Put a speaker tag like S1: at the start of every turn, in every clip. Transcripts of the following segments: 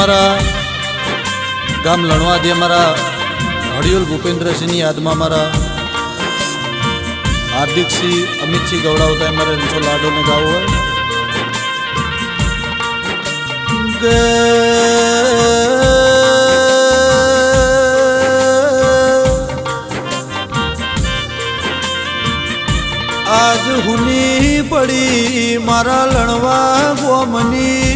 S1: અમારા ગામ લણવાથી અમારા હળિયુલ ભૂપેન્દ્રસિંહની યાદમાં અમારા હાર્દિકસિંહ અમિતસિંહ ગવડાવતા અમારે રણછો લાડોને ગાવું હોય. આજ હુની પડી મારા લણવા ગોમની.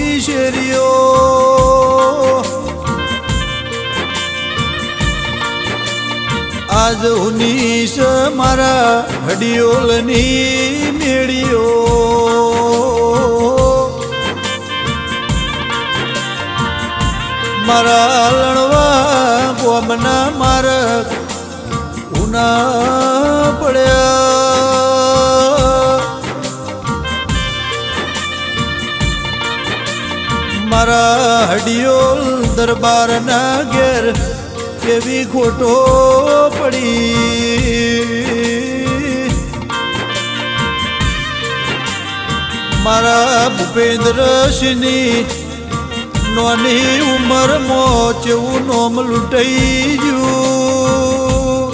S1: આજ ઉનીશ મારા હડિયોલની મેળીઓ. મારા લણવા ગોમના મારક ઉના પડ્યા. મારા હડિયોલ દરબારના ઘેર કેવી ખોટો પડી. મારા ભૂપેન્દ્રસિંહની નોની ઉંમરમાં ચેવું નોમ લૂંટાઈ ગયું.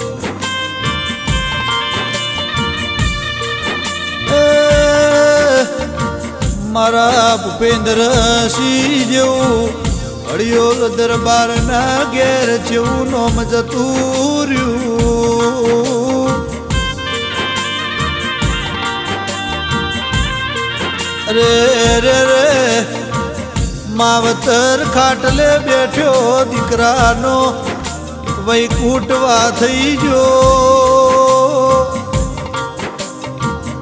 S1: મારા ભૂપેન્દ્રસિંહ જેવું હળિયોલ દરબારના ઘેર જેવું નોમ જતું રહ્યું. અરે રે રે માવતર ખાટલે બેઠ્યો દીકરાનો વૈકુટવા થઈ ગયો.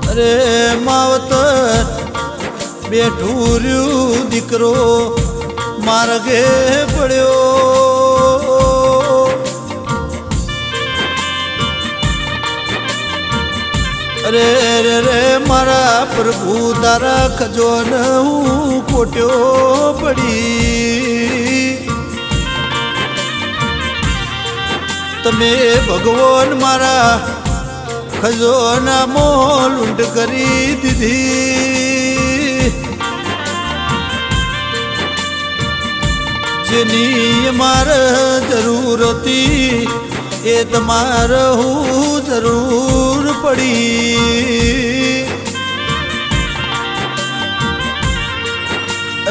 S1: અરે, માવતર બેઠું રહ્યું દીકરો માર્ગે પડ્યો. અરે રે રે મારા પ્રભુ, તારા ખજોન હું ખોટ્યો પડી. તમે ભગવાન મારા ખજોના મોલ ઊંડ કરી દીધી. જેની મારે જરૂર હતી, એ તમારે હું જરૂર પડી.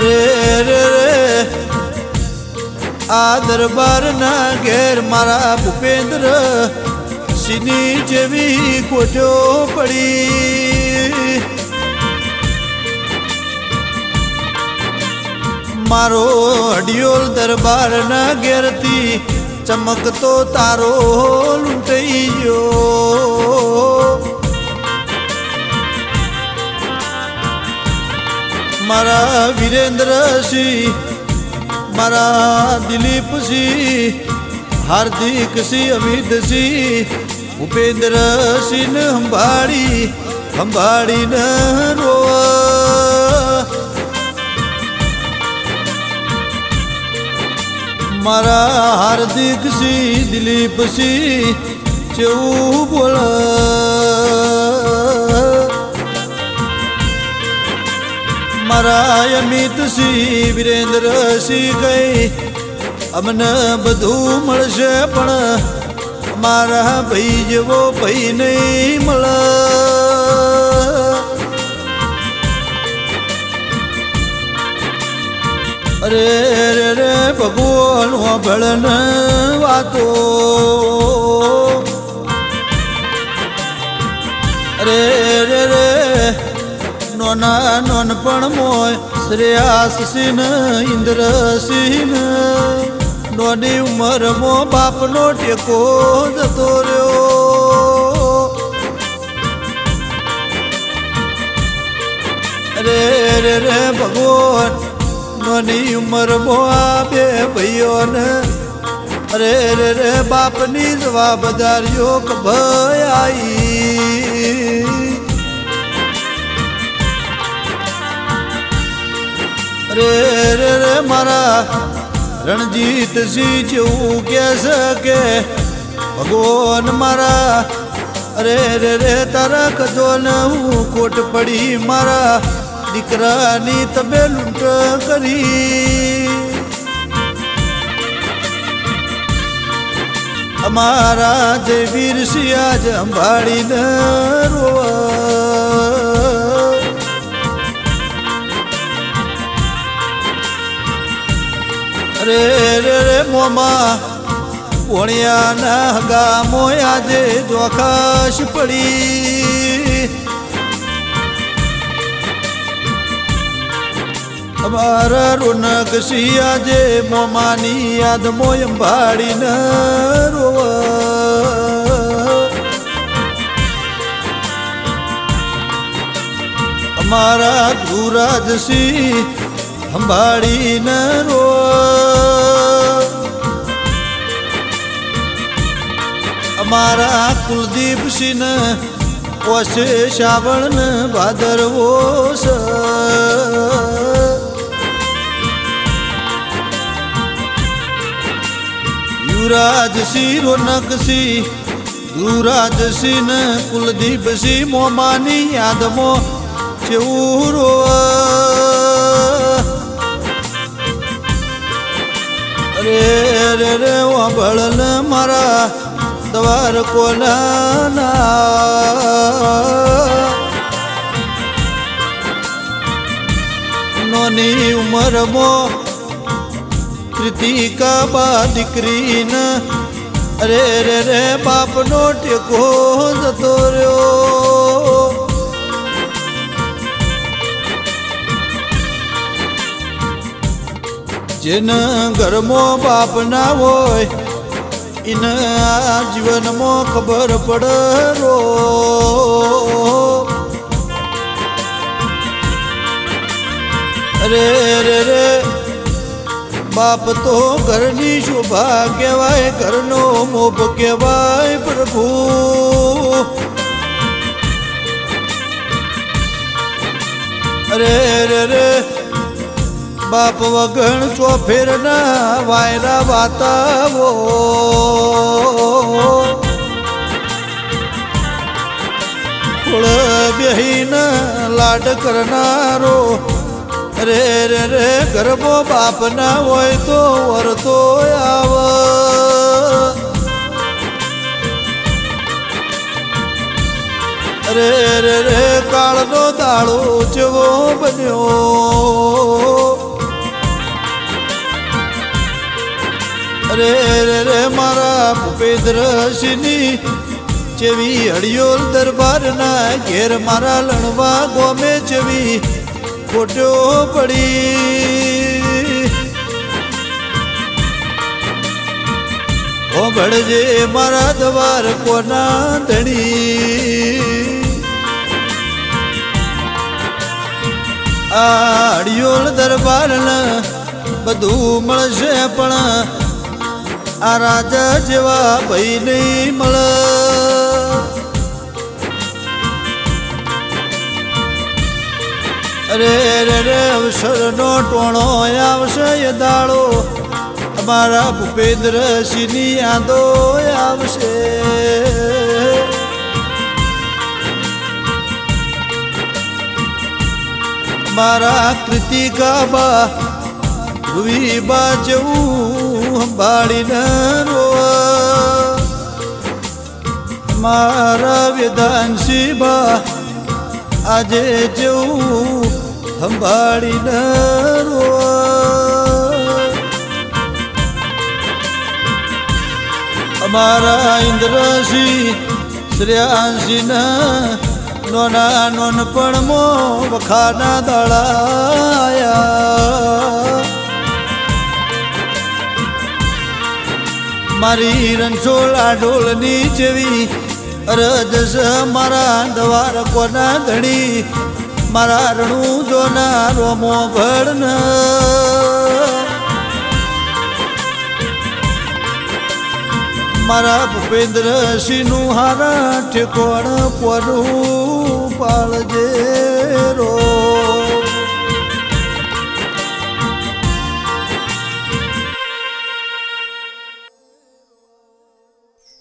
S1: રે રે રે, આ દરબારના ઘેર મારા ભૂપેન્દ્ર સિની જેવી ખોટો પડી. મારો હડિયોલ દરબારના ઘેરથી ચમકતો તારો લૂંટાઈ ગયો. મારા વિરેન્દ્રસિંહ, મારા દિલીપસિંહ, હાર્દિકસિંહ, અમિતસિંહ ભૂપેન્દ્રસિંહ હંભાળી હંભાળીને રોવા મારા હાર્દિક સિંહ, દિલીપ સિંહ, જેવું બોલ. મારા અમિત વિરેન્દ્રસિંહ વિરેન્દ્ર સિંહ કઈ અમને બધું મળશે પણ મારા ભાઈ જેવો ભાઈ નહીં મળે. અરે ભગવાન ભળન વાતો. રે રે રે નોના નોન પણ મોય શ્રેયાસ સિંહ ઇન્દ્ર નોની ઉંમર મો બાપનો ટેકો જતો રહ્યો. રે રે રે ભગવાન નોની ઉંમર આ બે ભાઈઓને. અરે રે રે બાપની જવાબદારીઓ ભય આઈ. અરે રે રે મારા રણજીત સિંહ જેવું કે શકે ભગવાન મારા. અરે રે રે તારા કદો હું કોટ પડી મારા. દીકરાની તમે લૂંટ કરી. અમારા જે વીર શિયા જ અંબાડીને રે રે રે મોમાં કોણિયાના ગામો આજે જોખાશ પડી. અમારા રોનક સિયાજે મોમાની યાદ મોયમ ભાડી ન રોવા. અમારા સંભાળી ન રો અમારા કુલદીપસિંહ ઓછે શ્રાવણ ભાદરવો સ યુવરાજસિંહ રોનકસિંહ ધુરાજસિંહ કુલદીપસિંહ મોમાની યાદમો જેવું રોવા અરે રે રે વાબળન મારા દ્વાર કોના નોની ઉંમરમાં કૃતિકા બા દીકરીન? અરે રે રે બાપનો ટેકો જતો રહ્યો. જેના ઘરમાં બાપ ના હોય એને આ જીવનમાં ખબર પડે અરે રે રે બાપ તો ઘરની શોભા કહેવાય ઘરનો મોભ કહેવાય પ્રભુ. અરે રે રે બાપ વગણ ચોફેર ના વાયરા વાતાવો. બેહીન લાડ કરનારો રે રે રે, ગરબો બાપ ના હોય તો વરતો આવ. રે રે રે, કાળનો દાળો જેવો બન્યો. રે રે રે, મારા ભૂપેન્દ્રસિંહની જેવી હળિયોલ દરબારના ઘેર મારા લણવા ગોમે જેવી ફોટો પડી. ઓગળજે મારા દ્વાર કોના ધણી. આડિયોળ દરબાર બધું મળશે પણ આ રાજા જેવા ભાઈ નહીં મળે. અરે રે રે અવસરનો ટોણો આવશે એ દાળો અમારા ભૂપેન્દ્ર સિંહની યાદો આવશે. મારા કૃતિકા બા, ભૂવી બા જેવું સંભાળીને મારા વેદાંશી બા, આજે જેવું સંભાળીને અમારા ઇન્દ્રસિંહ શ્રેયાંશીના નોના નોનપણમાં વખાના દળાયા. મારી રણછોડા ઢોલની જેવી અરજસ મારા દ્વાર કોના ધણી. મારા રણું જોનારો ભળન મારા ભૂપેન્દ્રસિંહનું હારા ઠેકોણ પડું પાળજે રો